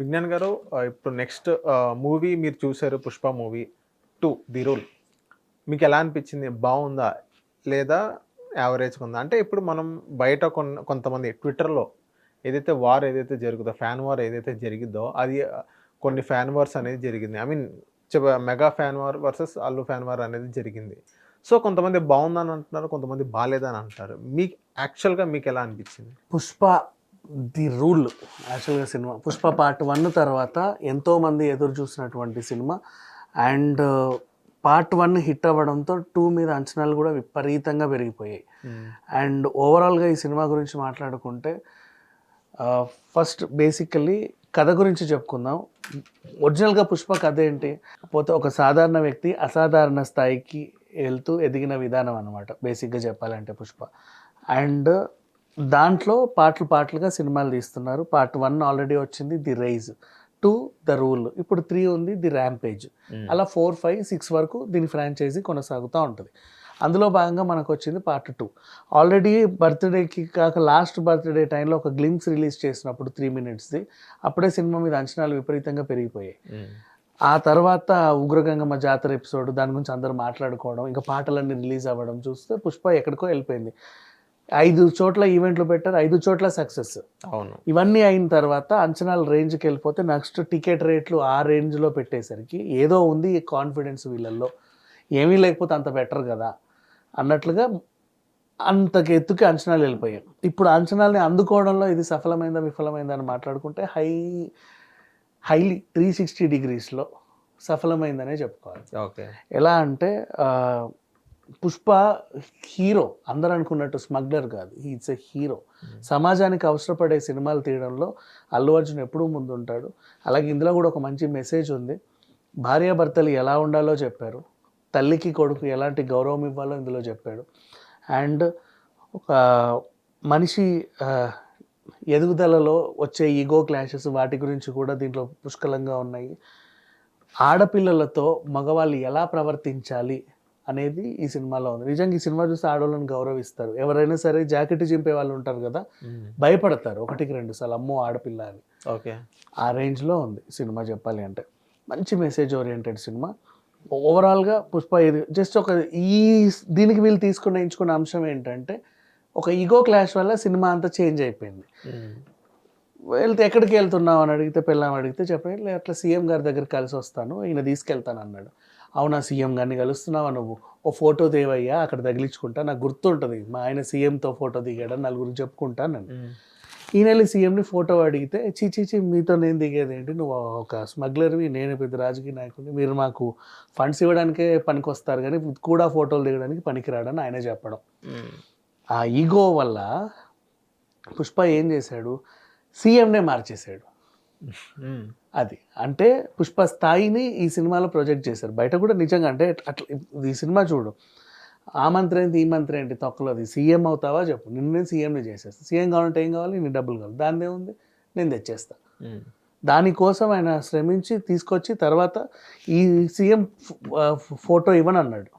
విజ్ఞాన్ గారు ఇప్పుడు next movie మీరు చూసారు Pushpa movie two the rule మీకు ఎలా అనిపించింది? బాగుందా? లేదా యావరేజ్గా ఉందా? అంటే ఇప్పుడు మనం బయట కొన్న కొంతమంది ట్విట్టర్లో ఏదైతే వార్ ఏదైతే జరుగుతుందో ఫ్యాన్ వార్ ఏదైతే జరిగిద్దో అది కొన్ని ఫ్యాన్ వార్స్ అనేది జరిగింది. I mean mega fan war versus Allu fan war అనేది జరిగింది. సో కొంతమంది బాగుందని అంటున్నారు కొంతమంది బాగాలేదని అంటారు మీకు యాక్చువల్గా మీకు ఎలా అనిపించింది? పుష్ప ది రూల్ యాక్చువల్గా సినిమా. పుష్ప పార్ట్ వన్ తర్వాత ఎంతోమంది ఎదురు చూసినటువంటి cinema. And part one hit అవ్వడంతో టూ మీద అంచనాలు కూడా విపరీతంగా పెరిగిపోయాయి. అండ్ ఓవరాల్గా ఈ సినిమా గురించి మాట్లాడుకుంటే ఫస్ట్ బేసికల్లీ కథ గురించి చెప్పుకుందాం. ఒరిజినల్గా పుష్ప కథ ఏంటి? పోతే ఒక సాధారణ వ్యక్తి అసాధారణ స్థాయికి వెళ్తూ ఎదిగిన విధానం అనమాట బేసిక్గా చెప్పాలంటే పుష్ప. అండ్ దాంట్లో పాటలు పాటలుగా సినిమాలు తీస్తున్నారు. పార్ట్ వన్ ఆల్రెడీ వచ్చింది the rise. Two the rule. ఇప్పుడు త్రీ ఉంది ది ర్యాంపేజ్. అలా ఫోర్ ఫైవ్ సిక్స్ వరకు దీని ఫ్రాంచైజీ కొనసాగుతూ ఉంటుంది. అందులో భాగంగా మనకు వచ్చింది పార్ట్ టూ. ఆల్రెడీ బర్త్డేకి కాక లాస్ట్ బర్త్డే టైంలో ఒక గ్లిమ్స్ రిలీజ్ చేసినప్పుడు త్రీ మినిట్స్ది అప్పుడే సినిమా మీద అంచనాలు విపరీతంగా పెరిగిపోయాయి. ఆ తర్వాత ఉగ్రగంగమ్మ జాతర ఎపిసోడ్ దాని గురించి అందరూ మాట్లాడుకోవడం ఇంకా పాటలన్నీ రిలీజ్ అవ్వడం చూస్తే పుష్ప ఎక్కడికో వెళ్ళిపోయింది. ఐదు చోట్ల ఈవెంట్లు పెట్టారు ఐదు చోట్ల సక్సెస్. అవును. ఇవన్నీ అయిన తర్వాత అంచనాల రేంజ్కి వెళ్ళిపోతే నెక్స్ట్ టికెట్ రేట్లు ఆ రేంజ్లో పెట్టేసరికి ఏదో ఉంది కాన్ఫిడెన్స్ వీళ్ళల్లో. ఏమీ లేకపోతే అంత బెటర్ కదా అన్నట్లుగా అంతకు ఎత్తుకి అంచనాలు వెళ్ళిపోయాయి. ఇప్పుడు అంచనాల్ని అందుకోవడంలో ఇది సఫలమైందా విఫలమైందా అని మాట్లాడుకుంటే హై హైలీ త్రీ సిక్స్టీ డిగ్రీస్లో సఫలమైందనే చెప్పుకోవాలి. ఓకే. ఎలా అంటే పుష్ప హీరో అందరూ అనుకున్నట్టు స్మగ్లర్ కాదు ఈట్స్ ఎ హీరో సమాజానికి అవసరపడే సినిమాలు తీయడంలో అల్లు అర్జున్ ఎప్పుడూ ముందుంటాడు. అలాగే ఇందులో కూడా ఒక మంచి మెసేజ్ ఉంది. భార్యాభర్తలు ఎలా ఉండాలో చెప్పారు. తల్లికి కొడుకు ఎలాంటి గౌరవం ఇవ్వాలో ఇందులో చెప్పాడు. అండ్ ఒక మనిషి ఎదుగుదలలో వచ్చే ఈగో క్లాషెస్ వాటి గురించి కూడా దీంట్లో పుష్కలంగా ఉన్నాయి. ఆడపిల్లలతో మగవాళ్ళు ఎలా ప్రవర్తించాలి? అనేది ఈ సినిమాలో ఉంది. నిజంగా ఈ సినిమా చూస్తే ఆడవాళ్ళని గౌరవిస్తారు. ఎవరైనా సరే జాకెట్ చింపే వాళ్ళు ఉంటారు కదా భయపడతారు. ఒకటికి రెండు సార్లు అమ్మో ఆడపిల్ల అని. ఓకే. ఆ రేంజ్లో ఉంది సినిమా చెప్పాలి అంటే. మంచి మెసేజ్ ఓరియంటెడ్ సినిమా. ఓవరాల్గా పుష్ప ఇది జస్ట్ ఒక ఈ దీనికి వీళ్ళు తీసుకున్న ఎంచుకున్న అంశం ఏంటంటే ఒక ఈగో క్లాష్ వల్ల సినిమా అంతా చేంజ్ అయిపోయింది. వెళ్తే ఎక్కడికి వెళ్తున్నావు అని అడిగితే పిల్లం అడిగితే చెప్పండి "లే, అట్లా సీఎం గారి దగ్గర కలిసి వస్తాను ఈయన తీసుకెళ్తాను అన్నాడు. అవునా సీఎం గారిని కలుస్తున్నావా నువ్వు? ఓ ఫోటో దేవయ్యా అక్కడ తగిలించుకుంటా. నాకు గుర్తుంటుంది మా ఆయన సీఎంతో ఫోటో దిగాడని నలుగురు చెప్పుకుంటాను నేను ఈయన వెళ్ళి సీఎంని ఫోటో అడిగితే చీ చీ చీ మీతో నేను దిగేది ఏంటి? నువ్వు ఒక స్మగ్లర్వి నేను పెద్ద రాజకీయ నాయకుడిని మీరు మాకు ఫండ్స్ ఇవ్వడానికే పనికి వస్తారు కానీ కూడా ఫోటోలు దిగడానికి పనికిరాడని ఆయన చెప్పడం. ఆ ఈగో వల్ల పుష్ప ఏం చేశాడు? సీఎంనే మార్చేశాడు. అది. అంటే పుష్ప స్థాయిని ఈ సినిమాలో ప్రొజెక్ట్ చేశారు. బయట కూడా నిజంగా అంటే అట్లా ఈ సినిమా చూడు. ఆ మంత్రి ఏంటి ఈ మంత్రి ఏంటి తొక్కలోది సీఎం అవుతావా చెప్పు. నిన్ను నేను సీఎంని చేసేస్తా. సీఎం కావాలంటే ఏం కావాలి? నీ డబ్బులు కావాలి. దాని ఏముంది? నేను తెచ్చేస్తా. దానికోసం ఆయన శ్రమించి తీసుకొచ్చి తర్వాత ఈ సీఎం ఫోటో ఇవ్వని అన్నాడు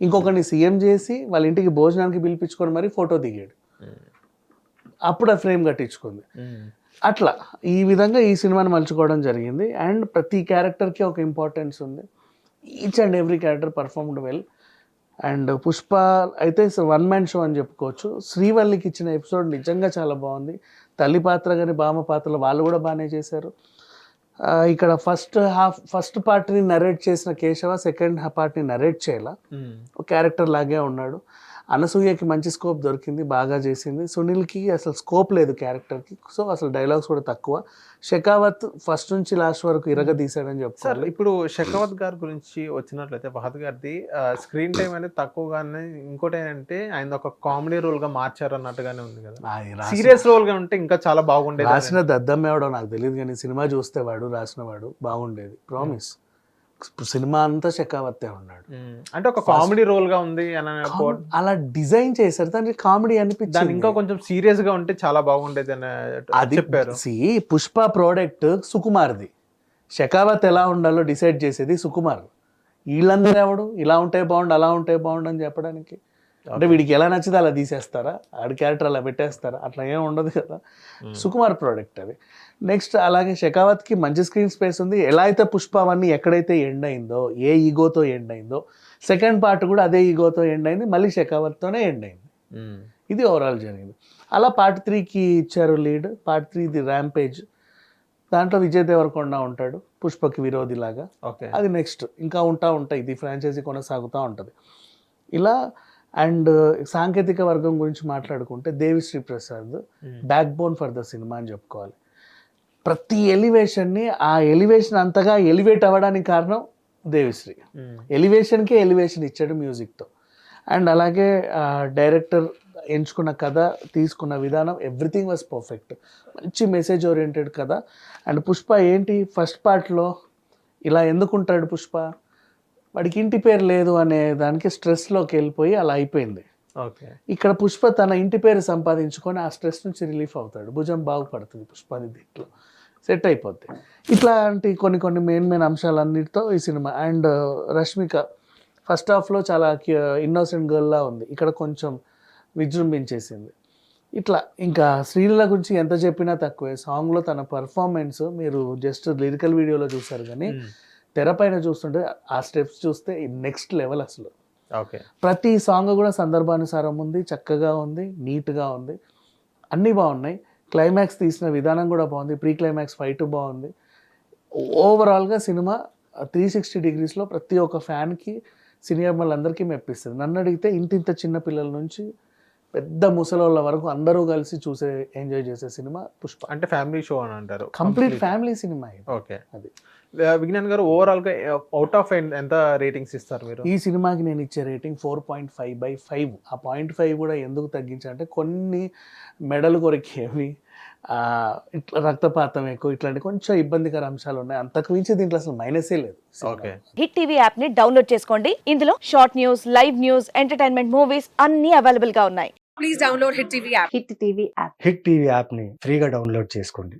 ఇంకొకరిని సీఎం చేసి వాళ్ళ ఇంటికి భోజనానికి పిలిపించుకొని మరీ ఫోటో దిగాడు. అప్పుడు ఆ ఫ్రేమ్ కట్టించుకుంది. అట్లా. ఈ విధంగా ఈ సినిమాని మలుచుకోవడం జరిగింది. అండ్ ప్రతి క్యారెక్టర్కి ఒక ఇంపార్టెన్స్ ఉంది. Each and every character performed well. And Pushpa అయితే వన్ మ్యాన్ షో అని చెప్పుకోవచ్చు. శ్రీవల్లికి ఇచ్చిన ఎపిసోడ్ నిజంగా చాలా బాగుంది. తల్లి పాత్ర కానీ బామ పాత్రలు వాళ్ళు కూడా బాగానే చేశారు. ఇక్కడ ఫస్ట్ హాఫ్ ఫస్ట్ పార్ట్ని నరేట్ చేసిన కేశవ సెకండ్ పార్ట్ని నరేట్ చేయాల. ఒక క్యారెక్టర్ లాగే ఉన్నాడు. అనసూయకి మంచి స్కోప్ దొరికింది బాగా చేసింది. సునీల్కి అసలు స్కోప్ లేదు క్యారెక్టర్కి సో అసలు డైలాగ్స్ కూడా తక్కువ. షెకావత్ ఫస్ట్ నుంచి లాస్ట్ వరకు ఇరగ తీసాడని చెప్పుకోవాలి ఇప్పుడు షెకావత్ గారి గురించి వచ్చినట్లయితే ఫహద్ గారిది స్క్రీన్ టైం అనేది తక్కువగానే ఇంకోటి ఏంటంటే ఆయన ఒక కామెడీ రోల్గా మార్చారు అన్నట్టుగానే ఉంది కదా. సీరియస్ రోల్గా ఉంటే ఇంకా చాలా బాగుండేది. రాసిన దద్దం ఎవడో నాకు తెలియదు కానీ సినిమా చూస్తే వాడు రాసిన వాడు బాగుండేది. ప్రామిస్ సినిమా అంతా షెకావత్తే ఉన్నాడు. అంటే ఒక కామెడీ రోల్గా ఉంది అలా డిజైన్ చేశారు దానికి కామెడీ అనిపించింది. ఇంకా కొంచెం సీరియస్గా ఉంటే చాలా బాగుండేది అని అది చెప్పారు. సి పుష్ప ప్రోడక్ట్ సుకుమార్ది. షెకావత్ ఎలా ఉండాలో డిసైడ్ చేసేది సుకుమార్. వీళ్ళందరూ ఎవడు ఇలా ఉంటే బాగుండు అలా ఉంటే బాగుండు అని చెప్పడానికి అంటే వీడికి ఎలా నచ్చితే అలా తీసేస్తారా? ఆడి క్యారెక్టర్ అలా పెట్టేస్తారా? అట్లా ఏం ఉండదు కదా. సుకుమార్ ప్రోడక్ట్ అది. నెక్స్ట్ అలాగే షెకావత్కి మంచి స్క్రీన్ స్పేస్ ఉంది. ఎలా అయితే పుష్ప అవన్నీ ఎక్కడైతే ఎండ్ అయిందో ఏ ఈగోతో ఎండ్ అయిందో సెకండ్ పార్ట్ కూడా అదే ఈగోతో ఎండ్ అయింది. మళ్ళీ షెకావత్తోనే ఎండ్ అయింది. మ్మ్. ఇది ఓవరాల్ జరిగింది. అలా పార్ట్ త్రీకి ఇచ్చారు lead part three the rampage దాంట్లో విజయ్ దేవరకొండ ఉంటాడు పుష్పకి విరోధిలాగా. ఓకే అది నెక్స్ట్ ఇంకా ఉంటా ఉంటాయి ఇది ఫ్రాంచైజీ కొనసాగుతూ ఉంటుంది. ఇలా అండ్ సాంకేతిక వర్గం గురించి మాట్లాడుకుంటే Devi Sri Prasad. Backbone for the cinema అని చెప్పుకోవాలి. ప్రతి ఎలివేషన్ని ఆ ఎలివేషన్ అంతగా ఎలివేట్ అవ్వడానికి కారణం దేవిశ్రీ. ఎలివేషన్కే ఎలివేషన్ ఇచ్చాడు మ్యూజిక్తో అండ్ అలాగే డైరెక్టర్ ఎంచుకున్న కథ తీసుకున్న విధానం ఎవ్రీథింగ్ వాజ్ పర్ఫెక్ట్ మంచి మెసేజ్ ఓరియంటెడ్ కథ. అండ్ పుష్ప ఏంటి? ఫస్ట్ పార్ట్లో ఇలా ఎందుకుంటాడు పుష్ప? వాడికి ఇంటి పేరు లేదు అనే దానికి స్ట్రెస్లోకి వెళ్ళిపోయి అలా అయిపోయింది. ఓకే. ఇక్కడ పుష్ప తన ఇంటి పేరు సంపాదించుకొని ఆ స్ట్రెస్ నుంచి రిలీఫ్ అవుతాడు. భుజం బాగుపడుతుంది పుష్పది దీంట్లో. సెట్ అయిపోద్ది. ఇట్లాంటి కొన్ని కొన్ని మెయిన్ మెయిన్ అంశాలన్నిటితో ఈ సినిమా అండ్ రష్మిక ఫస్ట్ హాఫ్లో చాలా ఇన్నోసెంట్ గర్ల్లా ఉంది. ఇక్కడ కొంచెం విజృంభించేసింది. ఇట్లా ఇంకా శ్రీలీల గురించి ఎంత చెప్పినా తక్కువే. సాంగ్లో తన పర్ఫార్మెన్స్ మీరు జస్ట్ లిరికల్ వీడియోలో చూసారు కానీ మ్మ్. తెరపైన చూస్తుంటే ఆ స్టెప్స్ చూస్తే నెక్స్ట్ లెవెల్ అసలు. ఓకే. ప్రతి సాంగ్ కూడా సందర్భానుసారం ఉంది చక్కగా ఉంది నీట్గా ఉంది. అన్నీ బాగున్నాయి. క్లైమాక్స్ తీసిన విధానం కూడా బాగుంది. ప్రీ క్లైమాక్స్ ఫైట్ బాగుంది. ఓవరాల్గా సినిమా త్రీ సిక్స్టీ డిగ్రీస్లో ప్రతి ఒక్క ఫ్యాన్కి సినిమా అందరికీ మెప్పిస్తుంది. నన్ను అడిగితే ఇంతింత చిన్న పిల్లల నుంచి పెద్ద ముసలోళ్ళ వరకు అందరూ కలిసి చూసే ఎంజాయ్ చేసే సినిమా పుష్ప. అంటే ఫ్యామిలీ షో అని అంటారు. Complete family cinema okay. అది. విజ్ఞాన్ గారు ఓవరాల్గా అవుట్ ఆఫ్ ఎంత రేటింగ్స్ ఇస్తారు మీరు? ఈ సినిమాకి నేను ఇచ్చే rating four point five by five ఆ పాయింట్ ఫైవ్ కూడా ఎందుకు తగ్గించాలంటే కొన్ని మెడలు కొరికేవి ఇట్లా రక్తపాతం ఎక్కువ ఇట్లాంటి కొంచెం ఇబ్బందికర అంశాలు ఉన్నాయి. అంతకు మించి దీంట్లో అసలు మైనసే లేదు ఓకే హిట్ టీవీ యాప్ని డౌన్లోడ్ చేసుకోండి. ఇందులో short news live news entertainment movies అన్ని అవైలబుల్గా ఉన్నాయి. Please download Hit TV app. Hit TV app hit TV యాప్ని ఫ్రీగా డౌన్లోడ్ చేసుకోండి.